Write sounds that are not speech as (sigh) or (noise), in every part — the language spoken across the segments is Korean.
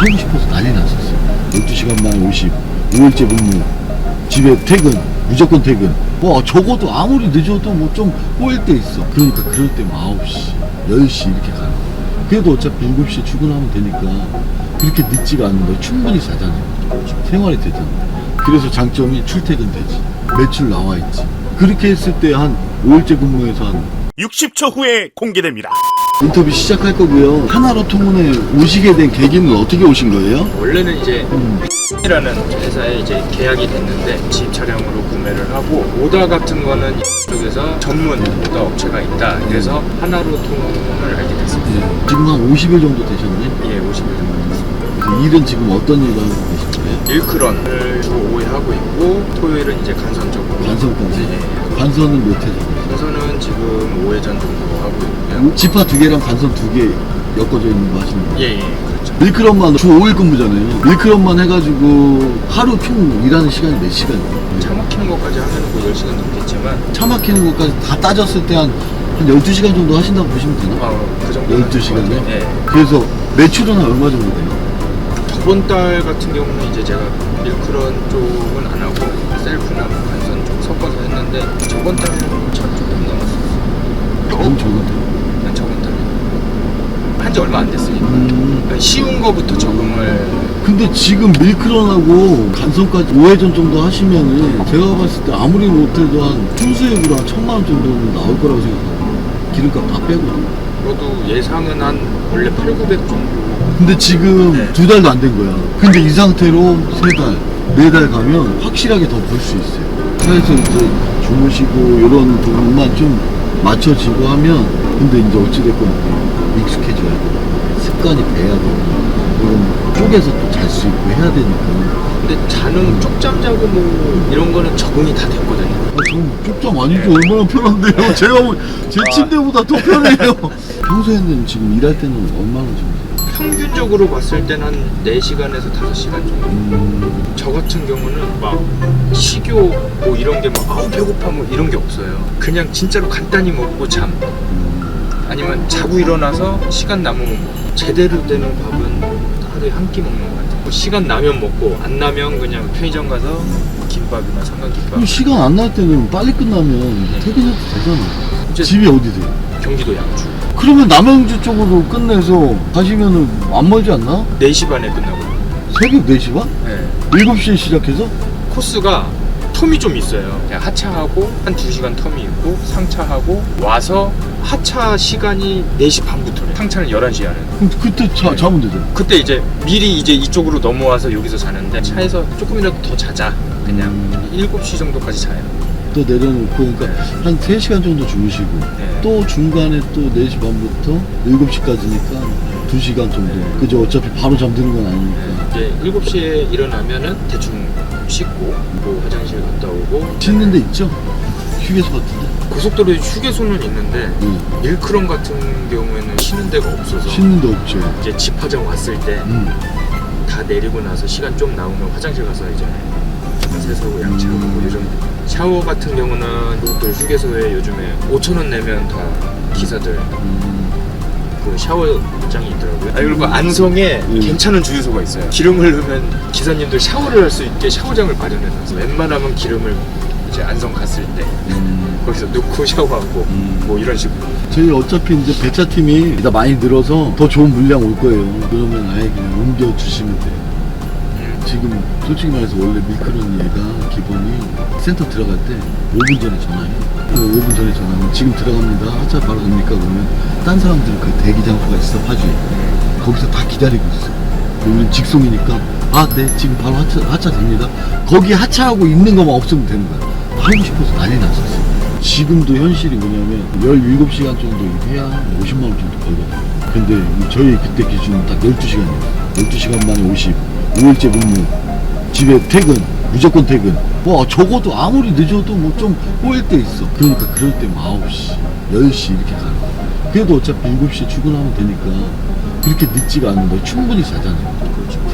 하고 싶어서 난리 났었어요. 12시간 만에 50, 5일째 근무, 집에 퇴근, 무조건 퇴근. 뭐 적어도 아무리 늦어도 뭐 좀 꼬일 때 있어. 그러니까 그럴 때면 9시, 10시 이렇게 가는 거야. 그래도 어차피 7시에 출근하면 되니까 그렇게 늦지가 않는데 충분히 자잖아요. 생활이 되잖아. 그래서 장점이 출퇴근 되지. 매출 나와 있지. 그렇게 했을 때 한 5일째 근무에서 한 60초 후에 공개됩니다. 인터뷰 시작할 거고요. 하나로 통운에 오시게 된 계기는 어떻게 오신 거예요? 원래는 이제 음. 이라는 회사에 이제 계약이 됐는데 지입 차량으로 구매를 하고 오다 같은 거는 쪽에서 전문 오다 업체가 있다. 그래서 하나로 통을 하게 됐습니다. 네. 지금 한 50일 정도 되셨네. 예, 50일 정도 됐습니다. 그래서 일은 지금 어떤 일을 하고 계신 거예요? 일크런을 주 5회 하고 있고 토요일은 이제 간선 쪽으로 관선 까지. 예. 관선은 몇 회 정도? 지금 5회전 정도 하고 있고요. 지파 두 개랑 관선 두 개 엮어져 있는 거 하시는 거예요? 예, 예, 그렇죠. 밀크런만 주 5일 근무잖아요. 밀크런만 해가지고 하루 총 일하는 시간이 몇 시간이에요? 차 막히는 것까지 하면 뭐 10시간 넘겠지만 차 막히는 것까지 다 따졌을 때 한, 한 12시간 정도 하신다고 보시면 되나? 아, 그 정도 12시간에? 예. 그래서 매출은 한 얼마 정도 돼요? 저번 달 같은 경우는 이제 제가 밀크런 쪽은 안 하고 셀프나 뭐 간선 쪽 섞어서 했는데 저번 달은 전 조금 넘었어요. 너무 적은데. 난 저번 달에 한 지 얼마 안 됐으니까 음. 그러니까 쉬운 거부터 적응을 근데 지금 밀크런하고 간선까지 5회전 정도 하시면은 제가 봤을 때 아무리 못해도 한 순수액으로 한 천만 원 정도는 나올 거라고 생각하거든요. 기름값 다 빼거든요. 저도 예상은 한 원래 8, 900 정도 근데 지금 네. 두 달도 안 된 거야. 근데 이 상태로 세 달, 네 달 가면 확실하게 더 벌 수 있어요. 차에서 이제 주무시고 이런 부분만 좀 맞춰지고 하면 근데 이제 어찌됐건 익숙해져야 돼. 습관이 배야 되고 이런 쪼개서 또 잘 수 있고 해야 되니까. 근데 자는 쪽잠 자고 뭐 이런 거는 적응이 다 됐거든요 아, 전 쪽잠 아니죠. 얼마나 편한데요. (laughs) 제가 뭐- 제 침대보다 더 편해요. (laughs) 평소에는 지금 일할 때는 얼마나 주무세요? 평균적으로 봤을 때는 한 4시간에서 5시간 정도 음, 저 같은 경우는 막 식욕 뭐 이런 게 막 아우 배고파 뭐 이런 게 없어요. 그냥 진짜로 간단히 먹고 잠 음, 아니면 자고 일어나서 시간 남으면 먹고 제대로 되는 밥은 하루에 한 끼 먹는 것 같아요. 뭐 시간 나면 먹고 안 나면 그냥 편의점 가서 김밥이나 삼각김밥. 그럼 시간 안 날 때는 빨리 끝나면 퇴근해도 되잖아. 이제 집이 어디세요? 경기도 양주 그러면 남양주 쪽으로 끝내서 가시면은 안 멀지 않나? 4시 반에 끝나거든요. 새벽 4시 반? 네. 7시에 시작해서? 코스가 텀이 좀 있어요. 그냥 하차하고 한 2시간 텀이 있고 상차하고 와서 하차 시간이 4시 반부터래요. 상차는 11시에 하는. 그럼 그때 자, 자면 되잖아. 그때 이제 미리 이제 이쪽으로 넘어와서 여기서 자는데 차에서 조금이라도 더 자자. 그냥 음. 7시 정도까지 자요. 또 내려놓고 그러니까 네. 한 3시간 정도 주무시고 네. 또 중간에 또 4시 반부터 7시까지니까 2시간 정도. 그죠? 어차피 바로 잠드는 건 아니니까. 이제 7시에 일어나면은 대충 씻고 뭐 화장실 갔다 오고 씻는 데 있죠? 휴게소 같은데. 고속도로에 휴게소는 있는데 네. 일크런 같은 경우에는 쉬는 데가 없어서 씻는 데 없죠. 이제 집화점 왔을 때 다 음. 내리고 나서 시간 좀 나오면 화장실 가서 이제 세수하고 양치하고 뭐 요즘 샤워 같은 경우는 고속도로 휴게소에 요즘에 5천 원 내면 다 기사들 음. 그 샤워장이 있더라고요. 아 그리고 안성에 음. 괜찮은 주유소가 있어요. 기름을 넣으면 기사님들 샤워를 할 수 있게 샤워장을 마련해놨어요. 웬만하면 기름을 이제 안성 갔을 때 음. 거기서 넣고 샤워하고 음. 뭐 이런 식으로. 저희 어차피 이제 배차 팀이 이따 많이 늘어서 더 좋은 물량 올 거예요. 그러면 아예 그냥 옮겨 주시면 돼요. 음. 지금 솔직히 말해서 원래 밀크런 얘가 기본이 센터 들어갈 때 5분 전에 전화해요. 5분 전에 전화하면 지금 들어갑니다. 하차 바로 됩니까? 그러면 딴 사람들은 그 대기 장소가 있어 파주에. 거기서 다 기다리고 있어. 우리는 직송이니까 아 네 지금 바로 하차, 하차 됩니다. 거기 하차하고 있는 것만 없으면 되는 거야. 하고 싶어서 난리 났었어. 지금도 현실이 뭐냐면 17시간 정도 일해야 50만 원 정도 벌거든요. 근데 저희 그때 기준은 딱 12시간이에요. 12시간 만에 50, 5일째 근무, 집에 퇴근, 무조건 퇴근. 뭐 적어도 아무리 늦어도 뭐 좀 꼬일 때 있어. 그러니까 그럴 때면 9시, 10시 이렇게 가는 거야. 그래도 어차피 7시에 출근하면 되니까 그렇게 늦지가 않는데 충분히 자잖아요.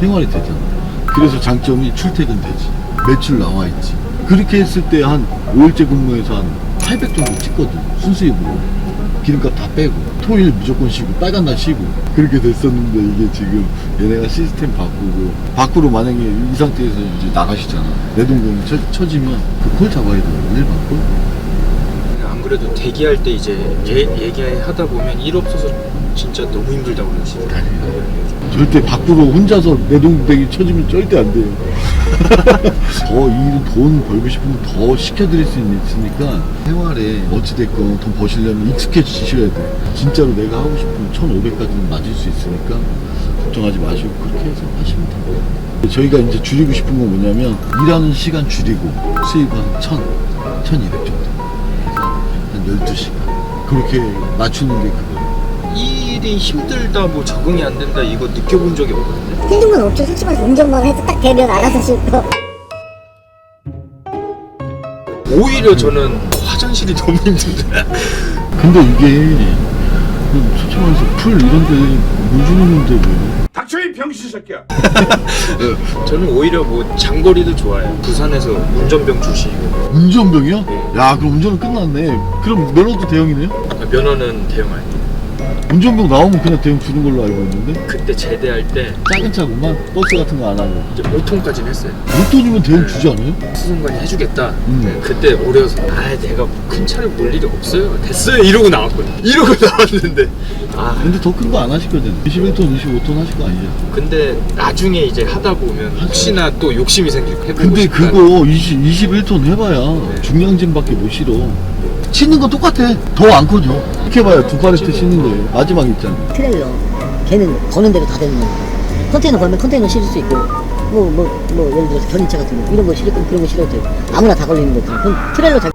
생활이 되잖아. 그래서 장점이 출퇴근 되지. 매출 나와 있지. 그렇게 했을 때 한 5일째 근무에서 한 800 정도 찍거든. 순수익으로. 기름값 다 빼고. 토일 무조건 쉬고 빨간 날 쉬고. 그렇게 됐었는데 이게 지금 얘네가 시스템 바꾸고. 밖으로 만약에 이 상태에서 이제 나가시잖아. 내동공 쳐, 쳐지면 그 콜 잡아야 돼요 일반 콜? 안 그래도 대기할 때 이제 얘, 얘기하다 보면 일 없어서 진짜 너무 힘들다고 그러시더라고요. 절대 밖으로 혼자서 내동댕이 쳐지면 절대 안 돼요. (laughs) 더 일을 돈 벌고 싶으면 더 시켜드릴 수 있으니까 생활에 어찌됐건 돈 버시려면 익숙해지셔야 돼 진짜로 내가 하고 싶으면 1500까지는 맞을 수 있으니까 걱정하지 마시고 그렇게 해서 하시면 돼요. 저희가 이제 줄이고 싶은 건 뭐냐면 일하는 시간 줄이고 수입 한 1000, 1200 정도. 한 12시간. 그렇게 맞추는 게 그거 예요 일이 힘들다 뭐 적응이 안 된다 이거 느껴본 적이 없거든요. 힘든 건 없죠. 솔직히 말해서 운전만 해서 딱 되면 알아서 싣고. 오히려 저는 화장실이 (laughs) 너무 힘든데. 근데 이게 그 솔직히 말해서 풀 이런 데물 주는데 왜 닥쳐 이 병신 새끼야. 저는 오히려 뭐 장거리도 좋아요. 부산에서 운전병 주시고 운전병이요? 야 그럼 운전은 끝났네 그럼 면허도 대형이네요? 아, 면허는 대형 아니에요. 운전병 나오면 그냥 대형 주는 걸로 알고 있는데 그때 제대할 때 작은 차구만 버스 같은 거 안 하고 이제 5톤까지는 했어요. 로또님은 대형 주지 않아요? 수송관이 해주겠다. 음. 네, 그때 어려서 아 내가 큰 차를 몰 일이 없어요. 됐어요 이러고 나왔거든요. 이러고 (laughs) 나왔는데 아 근데 더 큰 거 안 하실 거잖아요 21톤 25톤 하실 거 아니죠? 근데 나중에 이제 하다 보면 혹시나 또 욕심이 생기고 해보고 근데 싶다. 그거 20, 21톤 해봐야 중량진밖에 못 실어 치는 거 똑같아 더 안 커져 이렇게 봐요 두 팔레트 싣는 거예요 마지막 있잖아 트레일러. 걔는 거는 대로 다 되는 거니까. 컨테이너 걸면 컨테이너 실을 수 있고, 뭐, 뭐, 뭐, 예를 들어서 견인차 같은 거, 이런 거 실을 거면 그런 거 실어도 되고, 아무나 다 걸리는 거죠. 그럼 트레일러 잘